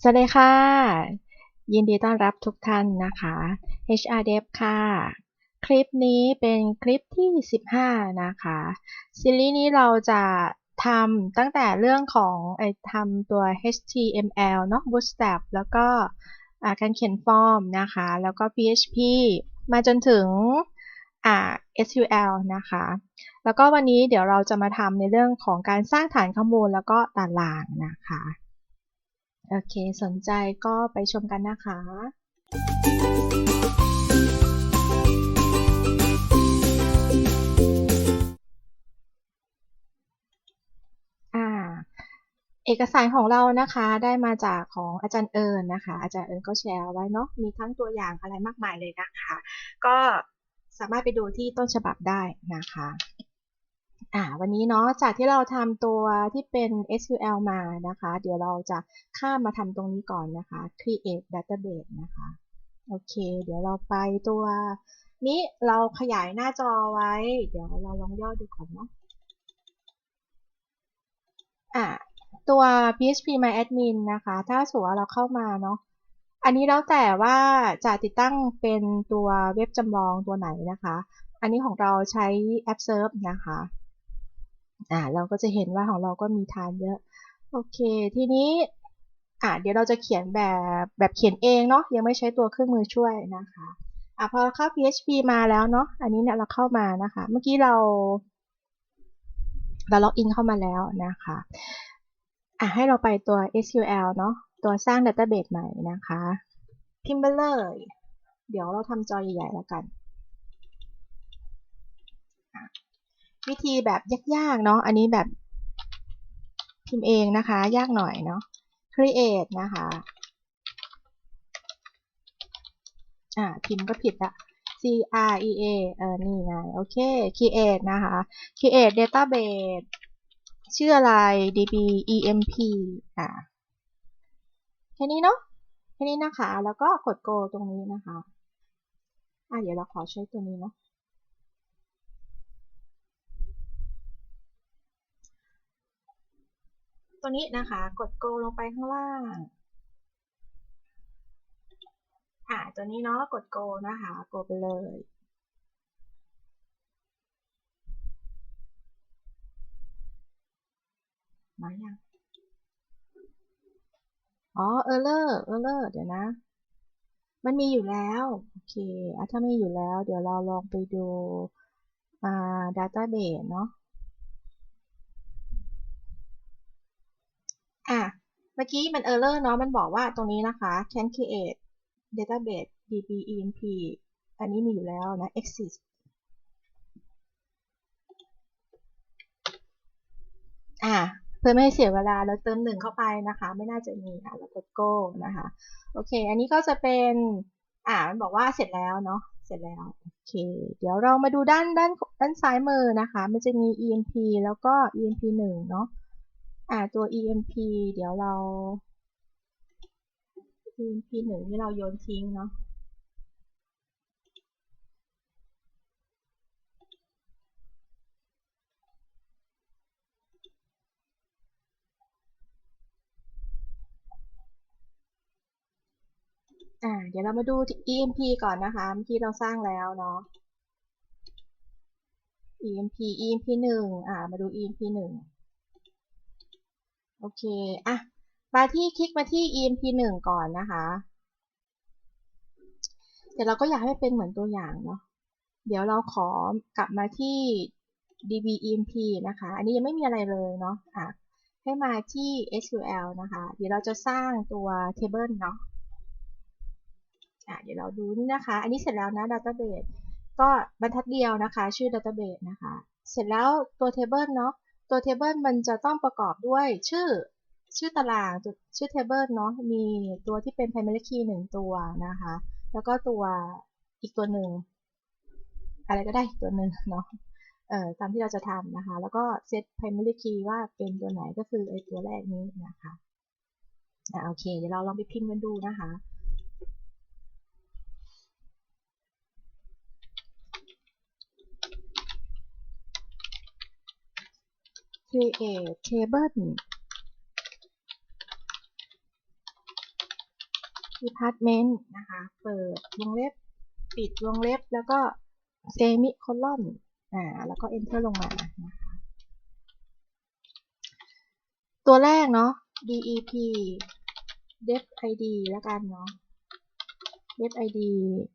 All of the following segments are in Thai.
สวัสดีค่ะ ยินดีต้อนรับทุกท่านนะคะ HR Dev ค่ะ คลิปนี้เป็นคลิปที่ 15 นะคะ ซีรีส์นี้เราจะทำตั้งแต่เรื่องของไอ้ทำตัว HTML เนาะ Bootstrap แล้วก็การเขียนฟอร์มนะคะ แล้วก็ PHP มาจนถึงอ่า SQL นะคะ แล้วก็วันนี้เดี๋ยวเราจะมาทำในเรื่องของการสร้างฐานข้อมูลแล้วก็ตารางนะคะ โอเค สนใจก็ไปชมกันนะคะอ่าเอกสารของเรานะคะได้มาจากของอาจารย์เอิญนะคะ อาจารย์เอิญก็แชร์ไว้เนาะมีทั้งตัวอย่างอะไรมากมายเลยนะคะ ก็สามารถไปดูที่ต้นฉบับได้นะคะ อ่าวันนี้เนาะจากที่เราทำตัวที่เป็น SQL มานะคะ เดี๋ยวเราจะข้ามมาทำตรงนี้ก่อนนะคะ create database นะคะ โอเค เดี๋ยวเราไปตัว นี้เราขยายหน้าจอไว้ เดี๋ยวเราลองย่อดูก่อนเนาะอ่าตัว PHP My Admin นะคะ ถ้าสมมติว่าเราเข้ามาเนาะอันนี้แล้วแต่ว่าจะติดตั้งเป็นตัวเว็บจำลองตัวไหนนะคะ อันนี้ของเราใช้ AppServe นะคะ อ่าเราก็จะเห็นว่าของเราก็มีฐานเยอะ โอเค ทีนี้อ่าเดี๋ยวเราจะเขียนแบบแบบเขียนเองเนาะยังไม่ใช้ตัวเครื่องมือช่วยนะคะอ่พอเข้า PHP มาแล้วเนาะอันนี้เนี่ยเราเข้ามานะคะ เมื่อกี้เราเราล็อกอินเข้ามาแล้วนะคะอะให้เราไปตัว SQL เนาะตัวสร้าง Database ใหม่นะคะพิมพ์ไปเลย เดี๋ยวเราทำจอใหญ่ๆแล้วกัน วิธีแบบยากๆเนาะอันนี้แบบพิมพ์เองนะคะ ยากหน่อยเนาะ create นะคะ อ่าพิมพ์ก็ผิดละ C R E A เออนี่ไงโอเค create นะคะ create database ชื่ออะไร db emp อ่าแค่นี้เนาะแค่นี้นะคะ แล้วก็กด go ตรงนี้นะคะ อะเดี๋ยวเราขอใช้ตัวนี้เนาะ ตัวนี้นะคะ กด go ลงไปข้างล่างอ่าตัวนี้เนาะกด go นะคะ go ไปเลยมายังอ๋อ error error เดี๋ยวนะ มันมีอยู่แล้วโอเคอะถ้าไม่อยู่แล้ว เดี๋ยวเราลองไปดูอ่า database เนาะ อะเมื่อกี้มัน error เนาะมันบอกว่าตรงนี้นะคะ can create database db emp อันนี้มีอยู่แล้วนะ exist อะเพื่อไม่ให้เสียเวลาเราเติมหนึ่งเข้าไปนะคะ ไม่น่าจะมีอะเรากด go นะคะ โอเค อันนี้ก็จะเป็นอ่ามันบอกว่าเสร็จแล้วเนาะเสร็จแล้วโอเค เดี๋ยวเรามาดูด้านด้านด้านซ้ายมือนะคะ มันจะมี emp แล้วก็ emp 1เนาะ อ่าตัว emp เดี๋ยวเรา emp 1ที่เราโยนทิ้งเนาะอ่าเดี๋ยวเรามาดู emp ก่อนนะคะเมื่อกี้เราสร้างแล้วเนาะ emp emp 1อ่า มาดู emp 1 โอเค อะ มาที่คลิกมาที่ emp 1ก่อนนะคะเดี๋ยวเราก็อยากให้เป็นเหมือนตัวอย่างเนาะ เดี๋ยวเราขอกลับมาที่ db emp นะคะ อันนี้ยังไม่มีอะไรเลยเนาะค่ะให้มาที่ sql นะคะ เดี๋ยวเราจะสร้างตัว table เนาะอะเดี๋ยวเราดูนี่นะคะ อันนี้เสร็จแล้วนะ database ก็บรรทัดเดียวนะคะ ชื่อ database นะคะ เสร็จแล้วตัว table เนาะ ตัว table มันจะต้องประกอบด้วยชื่อ ชื่อตารางชื่อ table เนาะมีตัวที่เป็น primary key หนึ่งตัวนะคะ แล้วก็ตัวอีกตัวหนึ่งอะไรก็ได้ตัวหนึ่งเนาะเอ่อตามที่เราจะทำนะคะ แล้วก็ set primary key ว่าเป็นตัวไหนก็คือไอตัวแรกนี้นะคะอ่าโอเค เดี๋ยวเราลองไปพิมพ์กันดูนะคะ create table department นะคะ เปิดวงเล็บ ปิดวงเล็บ แล้วก็ semicolon อ่า แล้วก็ enter ลงมานะคะ ตัวแรกเนาะ dep def id แล้วกันเนาะ def id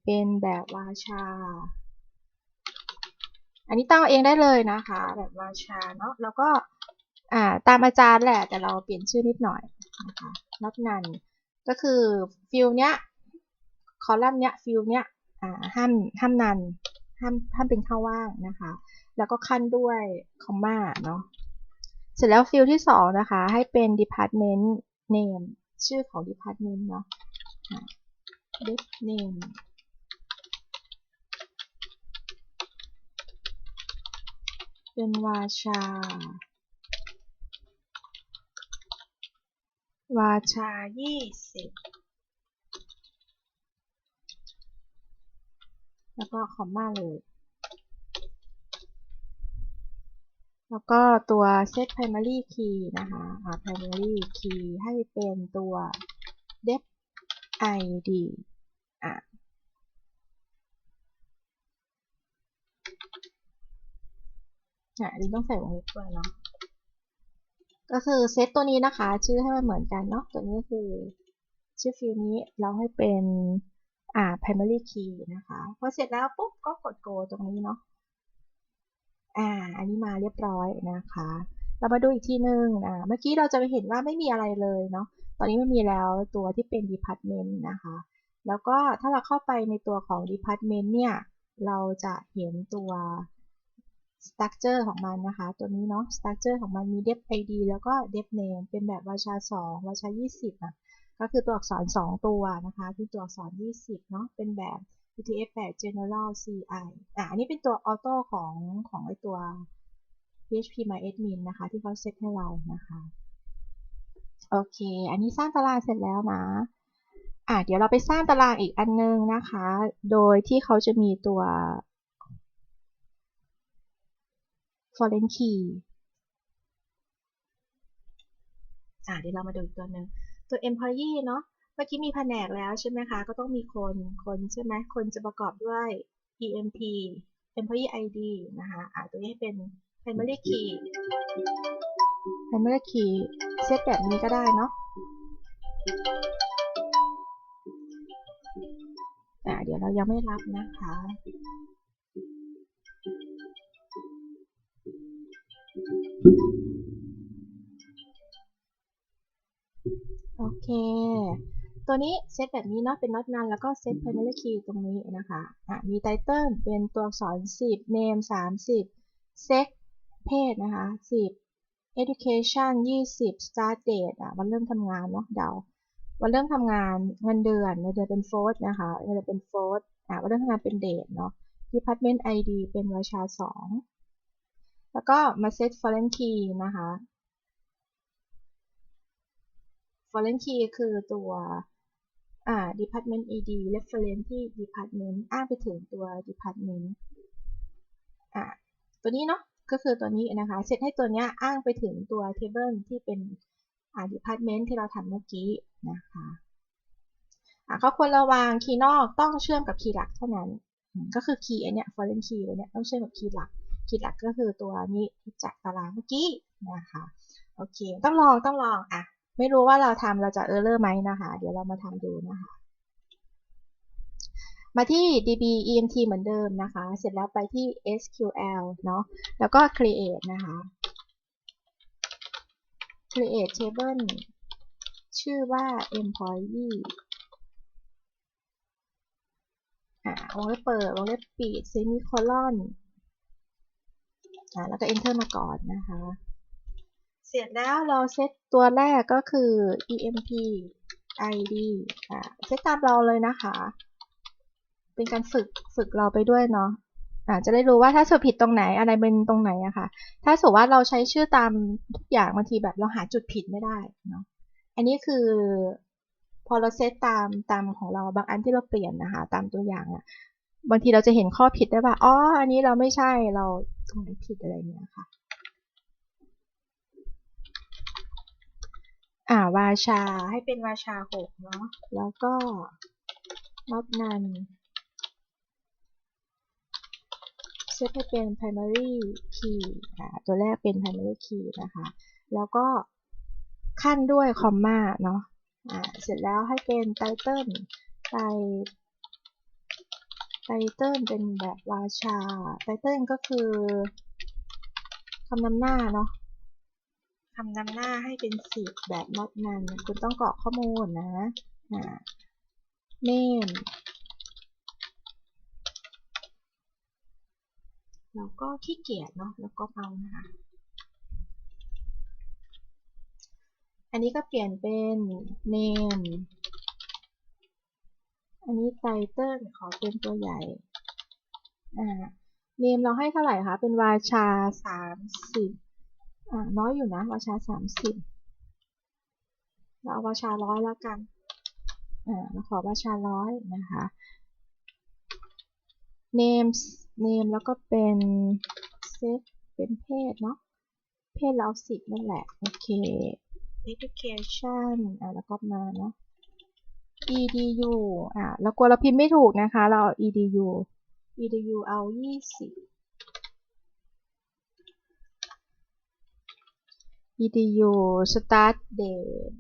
เป็นแบบราชา อันนี้ตั้งเองได้เลยนะคะ แบบราชาเนาะแล้วก็อ่าตามอาจารย์แหละแต่เราเปลี่ยนชื่อนิดหน่อยนะคะนับนันก็คือฟิลเนี้ยคอลัมน์เนี้ยฟิลเนี้ยอ่าห้ามห้ามนันห้ามห้ามเป็นข้าว่างนะคะ แล้วก็ขั้นด้วยคอมมาเนาะเสร็จแล้วฟิลที่สองนะคะ ให้เป็น department name ชื่อของ department เนาะ dep name เป็นวาชา วาชา20แล้วก็คอมมาเลย แล้วก็ตัว set primary key นะคะอ่า primary key ให้เป็นตัว def id อะ อะอันนี้ต้องใส่วงเล็บด้วยเนาะก็คือเซตตัวนี้นะคะ ชื่อให้มันเหมือนกันเนาะตัวนี้คือ ชื่อฟิลนี้เราให้เป็นอ่า primary key นะคะพอเสร็จแล้วปุ๊บก็กด go ตรงนี้เนาะอ่า อันนี้มาเรียบร้อยนะคะ เรามาดูอีกทีนึงอ่าเมื่อกี้เราจะไปเห็นว่าไม่มีอะไรเลยเนาะตอนนี้มันมีแล้วตัวที่เป็น department นะคะ แล้วก็ถ้าเราเข้าไปในตัวของ department เนี่ย เราจะเห็นตัว structure ของมันนะคะ ตัวนี้เนาะ structure ของมันมี def id แล้วก็ def name เป็นแบบวาชา2วาชา20อะก็คือตัวอักษร 2 ตัวนะคะคือตัวอักษร 20 เนาะเป็นแบบ UTF-8 General CI อะอันนี้เป็นตัว auto ของของไอตัว PHP MyAdmin นะคะ ที่เขาเซตให้เรานะคะ โอเค อันนี้สร้างตารางเสร็จแล้วนะ อะเดี๋ยวเราไปสร้างตารางอีกอันนึงนะคะ โดยที่เขาจะมีตัว foreign key อะเดี๋ยวเรามาดูอีกตัวหนึ่งตัว employee เนาะเมื่อกี้มีแผนกแล้วใช่ไหมคะ ก็ต้องมีคน คนใช่ไหมคนจะประกอบด้วย emp employee id นะคะอะตัวนี้เป็น primary key primary key เซตแบบนี้ก็ได้เนาะอะเดี๋ยวเรายังไม่รับนะคะ โอเค ตัวนี้เซตแบบนี้เนาะเป็น not none แล้วก็เซต primary key ตรงนี้นะคะอะมี title เป็นตัวอักษร 10 name 30 sex เพศนะคะ 10 education 20 start date อะวันเริ่มทำงานเนาะเดาวันเริ่มทำงานเงินเดือนเงินเดือนเป็น fourth นะคะเงินเดือนเป็น fourth อะวันเริ่มทำงานเป็น date เนาะ department id เป็นวาชา2 แล้วก็มาเซต foreign key นะคะ foreign key คือตัว อ่า department id reference ที่ department อ้างไปถึงตัว department อ่าตัวนี้เนาะก็คือตัวนี้นะคะ เซตให้ตัวนี้อ้างไปถึงตัว table ที่เป็นอ่า department ที่เราทำเมื่อกี้นะคะอ่าเขาควรระวังคีย์นอกต้องเชื่อมกับคีย์หลักเท่านั้น ก็คือคีย์อันเนี้ย foreign key ตัวเนี้ยต้องเชื่อมกับคีย์หลัก คีย์หลักก็คือตัวนี้จากตารางเมื่อกี้นะคะโอเคต้องลองต้องลองอะไม่รู้ว่าเราทำเราจะเออร์เลอร์ไหมนะคะ เดี๋ยวเรามาทำดูนะคะ มาที่ db emt เหมือนเดิมนะคะ เสร็จแล้วไปที่ sql เนาะแล้วก็ create นะคะ create table ชื่อว่า employee อ่าวงเล็บเปิดวงเล็บปิด semicolon อ่าแล้วก็ enter มาก่อนนะคะ เสร็จแล้วเราเซตตัวแรกก็คือ emp id อ่าเซตตามเราเลยนะคะ เป็นการฝึกฝึกเราไปด้วยเนาะอ่าจะได้รู้ว่าถ้าเสือผิดตรงไหนอะไรเป็นตรงไหนอะคะ่ะ ถ้าสมมติว่าเราใช้ชื่อตามทุกอย่างบางทีแบบเราหาจุดผิดไม่ได้เนาะอันนี้คือพอเราเซตตามตามของเราบางอันที่เราเปลี่ยนนะคะ ตามตัวอย่างอะ บางทีเราจะเห็นข้อผิดได้ว่าอ๋ออันนี้เราไม่ใช่เราตรงไหนผิดอะไรเงี้ยค่ะอ่าวาชาให้เป็นวาชาหกเนาะแล้วก็ not none เซตให้เป็น primary key อ่าตัวแรกเป็น primary key นะคะ แล้วก็ขั้นด้วยคอมมาเนาะอ่าเสร็จแล้วให้เป็น title ไต ไตเติลเป็นแบบราชา ไตเติลก็คือคำนำหน้าเนาะคำนำหน้าให้เป็นสิบแบบ not none คุณต้องกรอกข้อมูลนะอ่า name แล้วก็ขี้เกียจเนาะแล้วก็เอานะคะอันนี้ก็เปลี่ยนเป็น name อันนี้ title ขอเป็นตัวใหญ่ อ่า name เราให้เท่าไหร่คะ เป็นวาชา30อ่า น้อยอยู่นะ วาชา30เราเอาวาชาร้อยแล้วกัน อ่าเราขอวาชาร้อยนะคะ name name แล้วก็เป็น set เป็นเพศเนาะ เพศเราสิบนั่นแหละ โอเค education อ่าแล้วก็มาเนาะ edu อ่าเรากลัวเราพิมพ์ไม่ถูกนะคะ เราเอา edu edu เอา20 edu start date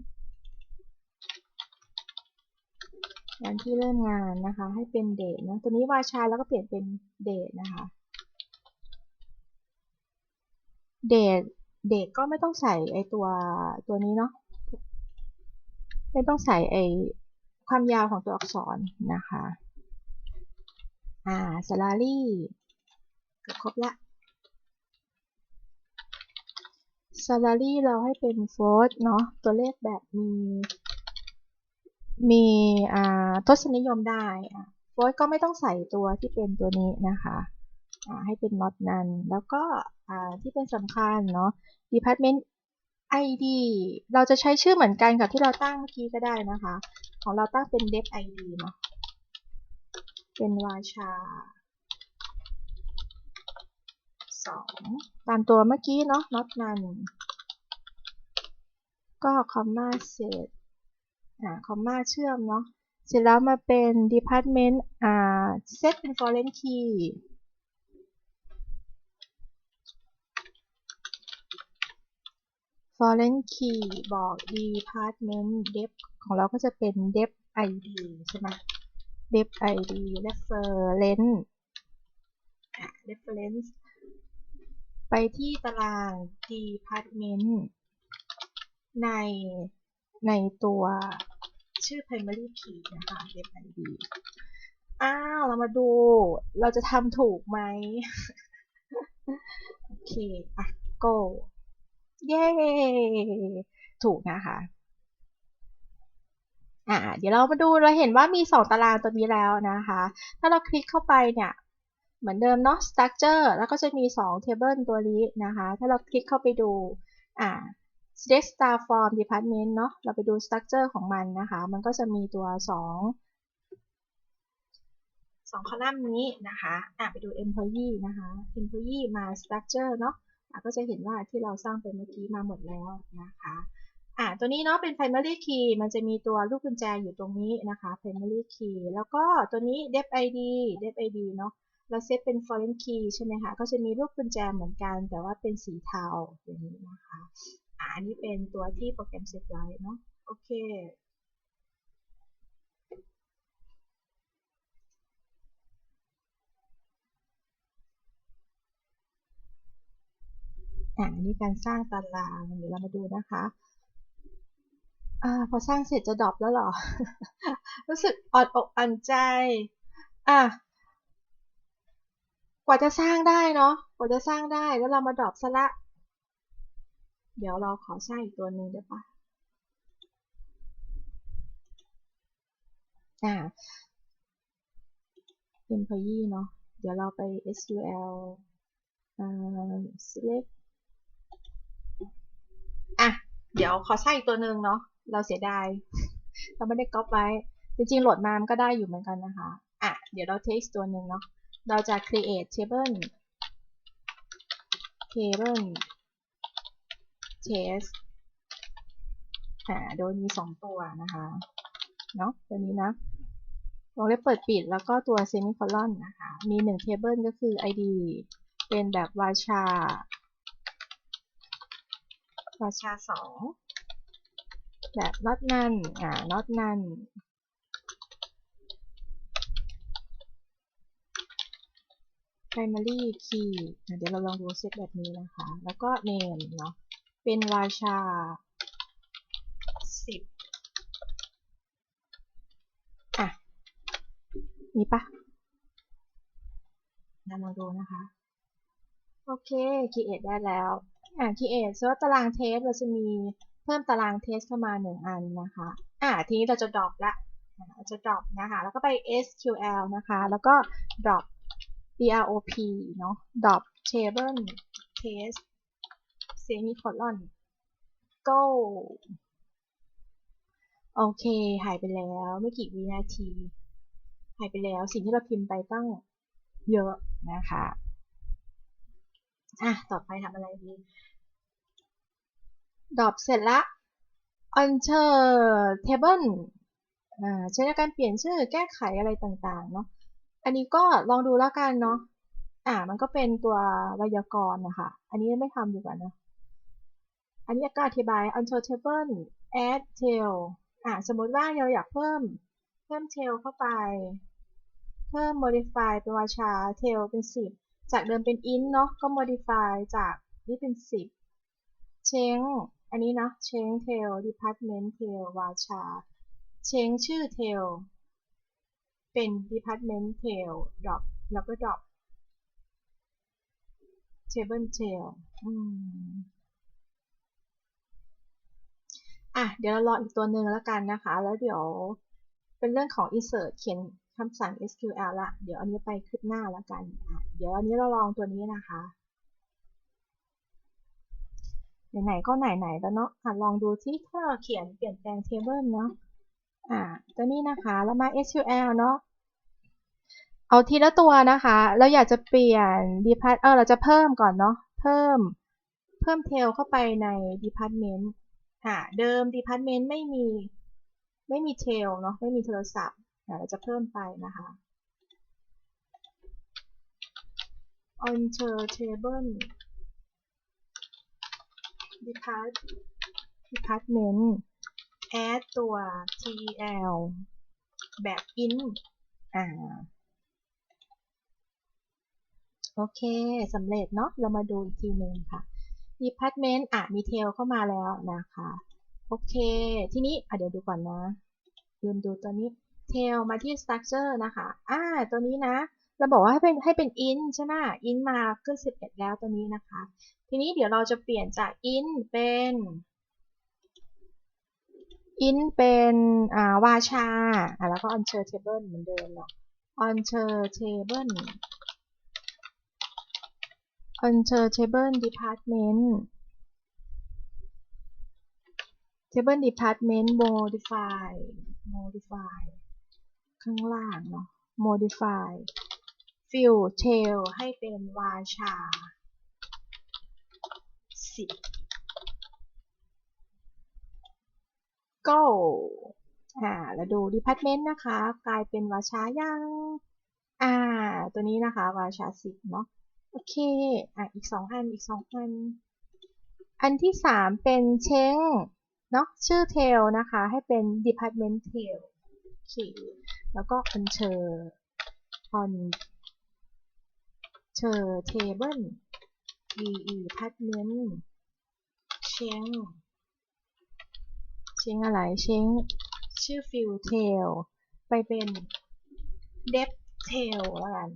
วันที่เริ่มงานนะคะ ให้เป็น date นะ ตัวนี้วาชาแล้วก็เปลี่ยนเป็น date นะคะ date date ก็ไม่ต้องใส่ไอตัวตัวนี้เนาะ ไม่ต้องใส่ไอ ความยาวของตัวอักษรนะคะ อ่า salary เกือบครบละ salary เราให้เป็น float เนาะ ตัวเลขแบบมี มีอ่าทศนิยมได้อ่า float ก็ไม่ต้องใส่ตัวที่เป็นตัวนี้นะคะอ่าให้เป็น not none แล้วก็อ่าที่เป็นสำคัญเนาะ department ID เราจะใช้ชื่อเหมือนกันกับที่เราตั้งเมื่อกี้ก็ได้นะคะ ของเราตั้งเป็น dev ID เนาะเป็นวาชา 2 ตามตัวเมื่อกี้เนาะ not none ก็ comma set อ่า comma เชื่อมเนาะ เสร็จแล้วมาเป็น department อ่า set เป็น foreign key foreign key บอก department dep ของเราก็จะเป็น dep id ใช่ไหม dep id reference reference ไปที่ตาราง department ในในตัวชื่อ primary key นะคะ dep id อ้าว เรามาดู เราจะทำถูกไหม โอเค อะ go เย้ ถูกนะคะ อ่าเดี๋ยวเรามาดูเราเห็นว่ามี 2 ตารางตัวนี้แล้วนะคะ ถ้าเราคลิกเข้าไปเนี่ยเหมือนเดิมเนาะ structure แล้วก็จะมี 2 table ตัวนี้นะคะ ถ้าเราคลิกเข้าไปดูอ่า select star form department เนาะเราไปดู structure ของมันนะคะ มันก็จะมีตัว2สองคอลัมน์นี้นะคะอะไปดู employee นะคะ employee มา structure เนาะก็จะเห็นว่าที่เราสร้างไปเมื่อกี้มาหมดแล้วนะคะ อะตัวนี้เนาะเป็น primary key มันจะมีตัวลูกกุญแจอยู่ตรงนี้นะคะ primary key แล้วก็ตัวนี้ dep id dep id เนาะเราเซตเป็น foreign key ใช่ไหมคะ ก็จะมีรูปกุญแจเหมือนกัน แต่ว่าเป็นสีเทาอย่างนี้นะคะอะอันนี้เป็นตัวที่โปรแกรมเซตไว้เนาะโอเคอ่านี่การสร้างตารางเดี๋ยวเรามาดูนะคะ อ่าพอสร้างเสร็จจะดรอปแล้วหรอ รู้สึกอ่อนอกอ่อนใจ อะกว่าจะสร้างได้เนาะกว่าจะสร้างได้แล้วเรามาดรอปซะละ เดี๋ยวเราขอสร้างอีกตัวหนึ่งได้ปะอ่า employee เนาะเดี๋ยวเราไป SQL อ่า select อะเดี๋ยวขอสร้างอีกตัวหนึ่งเนาะ เราเสียดาย เราไม่ได้ก๊อปไว้ จริงๆ โหลดมามันก็ได้อยู่เหมือนกันนะคะ อะ เดี๋ยวเราเทสตัวหนึ่งเนาะ เราจะ create table table test อ่า โดยมีสองตัวนะคะ เนาะตัวนี้นะวงเล็บเปิดปิดแล้วก็ตัวเซมิโคลอนนะคะ มีหนึ่งเทเบิลก็คือ id เป็นแบบวาชาวาชาสอง แบบ not none อ่า not none primary key เดี๋ยวเราลองดูเซตแบบนี้นะคะ แล้วก็ name เนาะ เป็นวาชา 10 อะ มีปะเราลองดูนะคะ โอเค create ได้แล้ว อะ create เซิร์ชตารางเทสเราจะมี เพิ่มตารางเทสเข้ามาหนึ่งอันนะคะ อะทีนี้เราจะ drop ละเราจะ drop นะคะ แล้วก็ไป SQL นะคะ แล้วก็ drop drop เนาะ drop table test semicolon go โอเค หายไปแล้วไม่กี่วินาที หายไปแล้วสิ่งที่เราพิมพ์ไปตั้งเยอะนะคะ อะ ต่อไปทำอะไรดี ดรอปเสร็จละ enter table อ่าใช้ในการเปลี่ยนชื่อแก้ไขอะไรต่างๆเนาะ อันนี้ก็ลองดูแล้วกันเนาะ อ่า มันก็เป็นตัวไวยากรณ์นะคะ อันนี้ไม่ทำดีกว่านะ อันนี้ก็อธิบาย enter table add tail อ่าสมมติว่าเราอยากเพิ่ม เพิ่ม tail เข้าไป เพิ่ม modify เป็นวาชา tail เป็น 10 จากเดิมเป็น int เนาะ ก็ modify จากนี่เป็น 10 change อันนี้เนาะ change tail department tail วาชา change ชื่อ tail เป็น department tail drop แล้วก็ drop table tail อืมอะเดี๋ยวเรารออีกตัวหนึ่งแล้วกันนะคะ แล้วเดี๋ยวเป็นเรื่องของ insert เขียนคำสั่ง SQL ละ เดี๋ยวอันนี้ไปคลิปหน้าแล้วกันอะเดี๋ยวอันนี้เราลองตัวนี้นะคะ ไหนๆก็ไหนๆแล้วเนาะอะลองดูที่ถ้าเราเขียนเปลี่ยนแปลง table เนาะอ่าตัวนี้นะคะแล้วมา SQL เนาะเอาทีละตัวนะคะ เราอยากจะเปลี่ยน depart เออเราจะเพิ่มก่อนเนาะเพิ่มเพิ่ม tail เข้าไปใน department อ่าเดิม department ไม่มีไม่มี tail เนาะไม่มีโทรศัพท์เราจะเพิ่มไปนะคะ enter table depart department add ตัว tel แบบ int อ่า โอเคสำเร็จเนาะ เรามาดูอีกทีหนึ่งค่ะ department อะ มี tail เข้ามาแล้วนะคะ โอเค ทีนี้อะเดี๋ยวดูก่อนนะ ลืมดูตัวนี้ tail มาที่ structure นะคะ อ่า ตัวนี้นะเราบอกว่าให้เป็นให้เป็น int ใช่ไหม int มาขึ้น11 แล้วตัวนี้นะคะ ทีนี้เดี๋ยวเราจะเปลี่ยนจาก in เป็น in เป็นอ่าวาชาอะแล้วก็ enter table เหมือนเดิมเนาะ enter table enter table department table department modify modify ข้างล่างเนาะ modify fill tail ให้เป็นวาชา 10 go อ่าแล้วดู department นะคะ กลายเป็นวาชายังอ่า ตัวนี้นะคะ วาชา10เนาะโอเค อะ อีก2อัน อีก2อัน อันที่3เป็นเช้งเนาะชื่อ tail นะคะ ให้เป็น department tail โอเค แล้วก็ enter on enter table department เช้งเช้งชิงอะไรเช้งชื่อ fill tail ไปเป็น depth tail แล้วกัน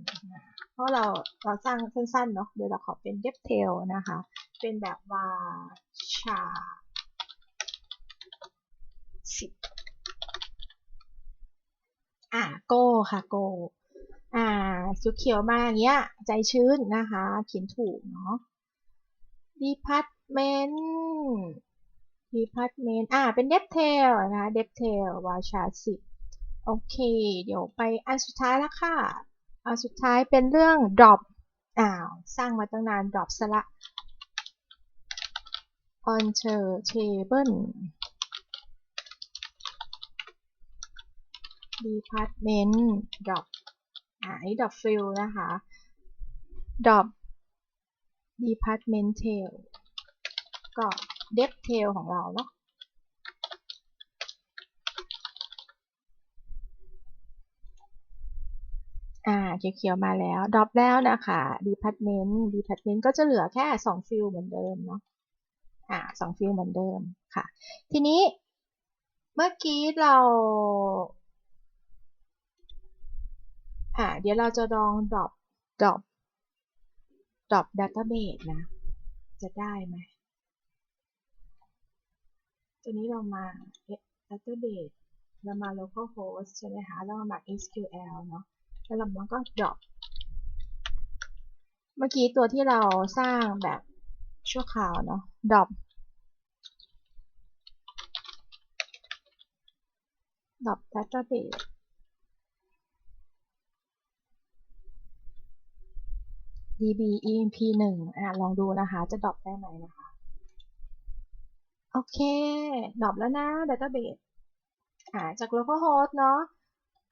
เพราะเราเราสร้างสั้นๆเนาะเดี๋ยวเราขอเป็น depth tail นะคะ เป็นแบบว่าชาสิบอะ go ค่ะ go อ่าสีเขียวมาอย่างเงี้ย ใจชื้นนะคะ เขียนถูกเนาะดีพัท Department Department อ่า เป็น Detail นะคะ Detail วาชาสิบโอเค เดี๋ยวไปอันสุดท้ายละค่ะ อันสุดท้ายเป็นเรื่อง Drop อ้าว สร้างมาตั้งนาน Drop สละ On Table Department Drop อ่าอันนี้ Drop Field นะคะ Drop Department Tail ก็ depth tail ของเราเนาะอ่าเขียวๆมาแล้วดรอปแล้วนะคะ department department ก็จะเหลือแค่ 2 ฟิลเหมือนเดิมเนาะอ่าสองฟิลเหมือนเดิมค่ะ ทีนี้เมื่อกี้เราอ่าเดี๋ยวเราจะลอง drop drop drop database นะ จะได้ไหม ตัวนี้เรามา database เรามา localhost ใช่ไหมคะแล้วมา SQL เนาะแล้วเราก็ drop เมื่อกี้ตัวที่เราสร้างแบบชั่วคราวเนาะ drop drop database db emp 1อะลองดูนะคะ จะ drop ได้ไหมนะคะ โอเค drop แล้วนะ database อ่าจาก localhost เนาะ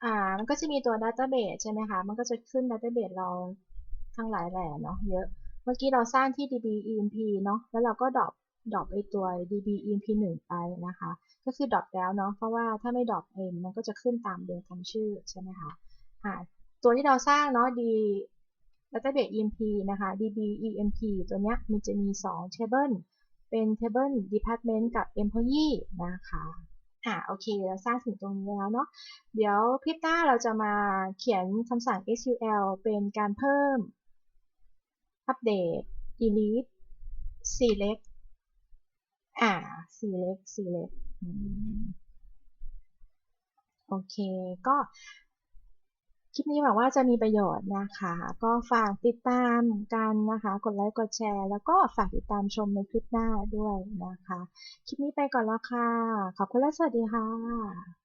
อ่ามันก็จะมีตัว database ใช่ไหมคะ มันก็จะขึ้น database เราทั้งหลายแหล่เนาะเยอะ เมื่อกี้เราสร้างที่ db emp เนาะแล้วเราก็ drop drop ไอตัว db emp 1 ไปนะคะ ก็คือ drop แล้วเนาะเพราะว่าถ้าไม่ drop เองมันก็จะขึ้นตามเดิมตามชื่อใช่ไหมคะอ่าตัวที่เราสร้างเนาะ d database emp นะคะ db emp ตัวเนี้ยมันจะมี 2 table เป็น table department กับ employee นะคะอ่าโอเค เราสร้างถึงตรงนี้แล้วเนาะ เดี๋ยวคลิปหน้าเราจะมาเขียนคำสั่ง SQL เป็นการเพิ่มอัปเดต delete select อ่า select select โอเค ก็ คลิปนี้หวังว่าจะมีประโยชน์นะคะ ก็ฝากติดตามกันนะคะ กดไลค์กดแชร์ แล้วก็ฝากติดตามชมในคลิปหน้าด้วยนะคะ คลิปนี้ไปก่อนแล้วค่ะ ขอบคุณและสวัสดีค่ะ